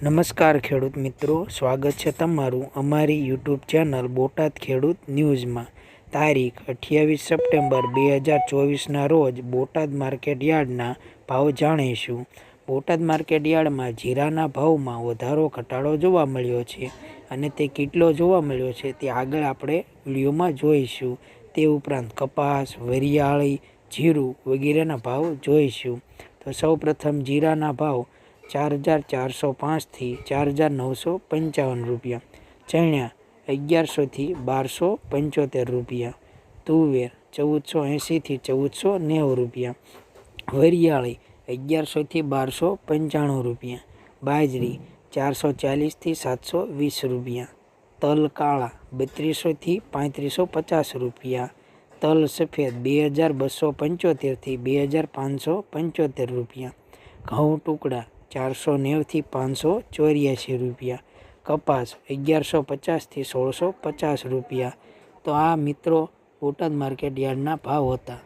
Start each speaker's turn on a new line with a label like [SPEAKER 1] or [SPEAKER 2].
[SPEAKER 1] નમસ્કાર ખેડૂત મિત્રો, સ્વાગત છે તમારું અમારી યુટ્યુબ ચેનલ બોટાદ ખેડૂત ન્યૂઝમાં. તારીખ અઠ્યાવીસ સપ્ટેમ્બર બે હજાર ચોવીસના રોજ બોટાદ માર્કેટ યાર્ડના ભાવ જાણીશું. બોટાદ માર્કેટ યાર્ડમાં જીરાના ભાવમાં વધારો ઘટાડો જોવા મળ્યો છે અને તે કેટલો જોવા મળ્યો છે તે આગળ આપણે વિડીયોમાં જોઈશું. તે ઉપરાંત કપાસ, વરિયાળી, જીરું વગેરેના ભાવ જોઈશું. તો સૌપ્રથમ જીરાના ભાવ ચાર હજાર ચારસો પાંચથી ચાર હજાર નવસો પંચાવન રૂપિયા. ચણ્યા અગિયારસોથી બારસો પંચોતેર રૂપિયા. તુવેર ચૌદસો એંશીથી ચૌદસો નેવું રૂપિયા. વરિયાળી અગિયારસોથી બારસો પંચાણું રૂપિયા. બાજરી ચારસો ચાલીસથી સાતસો વીસ રૂપિયા. તલ કાળા બત્રીસોથી પાંત્રીસો પચાસ રૂપિયા. તલ સફેદ બે હજાર બસો પંચોતેરથી બે હજાર પાંચસો પંચોતેર રૂપિયા. ઘઉં ટુકડા ચારસો નેવથી પાંચસો ચોર્યાસી રૂપિયા. કપાસ અગિયારસો પચાસથી સોળસો પચાસ રૂપિયા. તો આ મિત્રો બોટાદ માર્કેટ યાર્ડના ભાવ હતા.